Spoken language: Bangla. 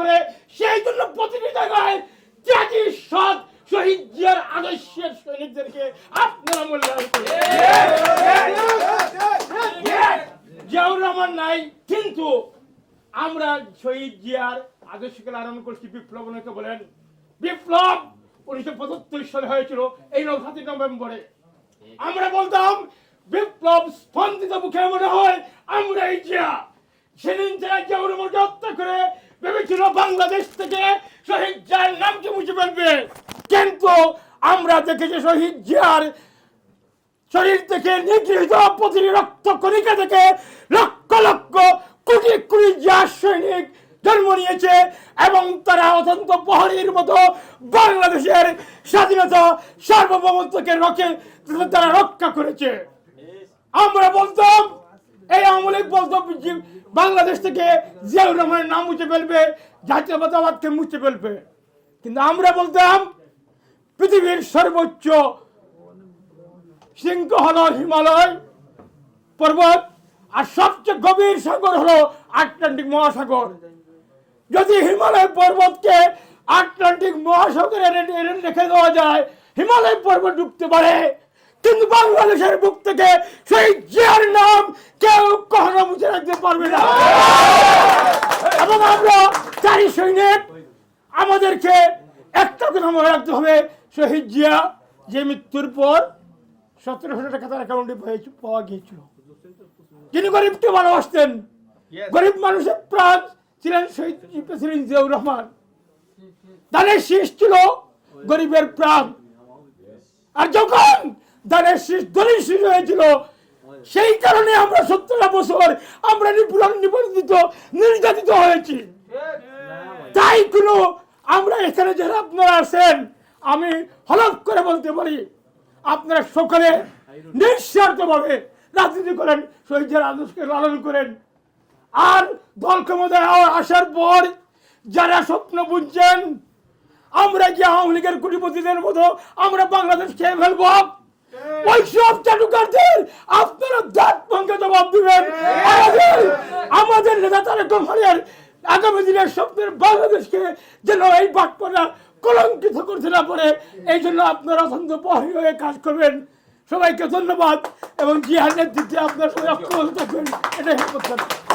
করে সেই জন্য প্রতিটি জায়গায় জাতির সৎ শহীদ জিয়ার আদর্শের সৈনিকদেরকে আপনারা মূল্যায়ন জিয়াউর রহমান নাই, কিন্তু আমরা শহীদ জিয়ার আদর্শকে লালন করছি বিপ্লব অনেকে বলেন। বিপ্লব উনিশশো পঁচাত্তর সালে হয়েছিল এই নভাতি নভেম্বরে। আমরা বলতাম, বিপ্লব স্পন্দিত মুখে মনে হয় আমরা এই জিয়া। সেদিন যারা জিয়াউর রহমানকে হত্যা করে ভেবেছিল বাংলাদেশ থেকে শহীদ জিয়ার নামকে মুছে ফেলবে? কিন্তু আমরা দেখেছি শহীদ জিয়ার শরীর থেকে নিগৃহীত প্রতিটি রক্ত কণিকা থেকে লক্ষ লক্ষ কোটি কোটি জার সৈনিক জন্ম নিয়েছে এবং তারা অত্যন্ত প্রহরীর মতো বাংলাদেশের স্বাধীনতা সার্বভৌমত্বকে রক্ষে তারা রক্ষা করেছে। আমরা বলতাম বলতাম যে বাংলাদেশ থেকে জিয়াউর রহমানের নাম মুছে ফেলবে, জাতীয়তাবাদকে মুছে ফেলবে। কিন্তু আমরা বলতাম, পৃথিবীর সর্বোচ্চ সিংহ হলো হিমালয় পর্বত, আর সবচেয়ে গভীর সাগর হলো আটলান্টিক মহাসাগর। যদি হিমালয় পর্বতকে আটলান্টিক মহাসাগরে রেখে দেওয়া যায়, হিমালয় পর্বত ডুবতে পারে। কিন্তু বাংলাদেশের বুক থেকে সেই জিয়ার নাম কেউ কখনো মুছে রাখতে পারবে না। এবং আমরা চারি সৈনিক আমাদেরকে একটা কথা মনে রাখতে হবে শহীদ জিয়া যে মৃত্যুর পর সতেরোশো টাকা তার অ্যাকাউন্টে পাওয়া গিয়েছিল। যিনি গরিবকে ভালোবাসতেন গরিব মানুষের প্রাণ ছিলেন শহীদ ছিলেন জিয়াউর রহমান। দানের শীষ ছিল গরিবের প্রাণ। আর যখন দানের শীষ দলিল শীষ হয়েছিল। সেই কারণে আমরা সত্তরটা বছর আমরা নিপুণ নিবন্ধিত, নির্যাতিত হয়েছি। তাই কোনো আমরা এখানে যারা আপনারা আছেন, আমি হলফ করে বলতে পারি, আপনারা সকলে নিঃস্বার্থভাবে রাজনীতি করেন, শহীদের আদর্শকে লালন করেন। আর দল ক্ষমতায় আসার পর যারা স্বপ্ন বুঝছেন আমরা যে আওয়ামী লীগের কোটিপতিদের মতো আমরা বাংলাদেশ খেয়ে ফেলব। ওই সব চাটুকারদের আপনারা দাঁত ভঙ্গে জবাব দিবেন। আমাদের আমাদের নেতা তারেক রহমানের আগামী দিনের স্বপ্নের বাংলাদেশকে যেন এই বাটপারা কলঙ্কিত করতে না পারে এই জন্য আপনারা অত্যন্ত প্রহরী হয়ে কাজ করবেন। সবাইকে ধন্যবাদ এবং জিহার নেতৃত্বে আপনারা সবাই অক্ষম থাকবেন। এটাই প্রত্যাশা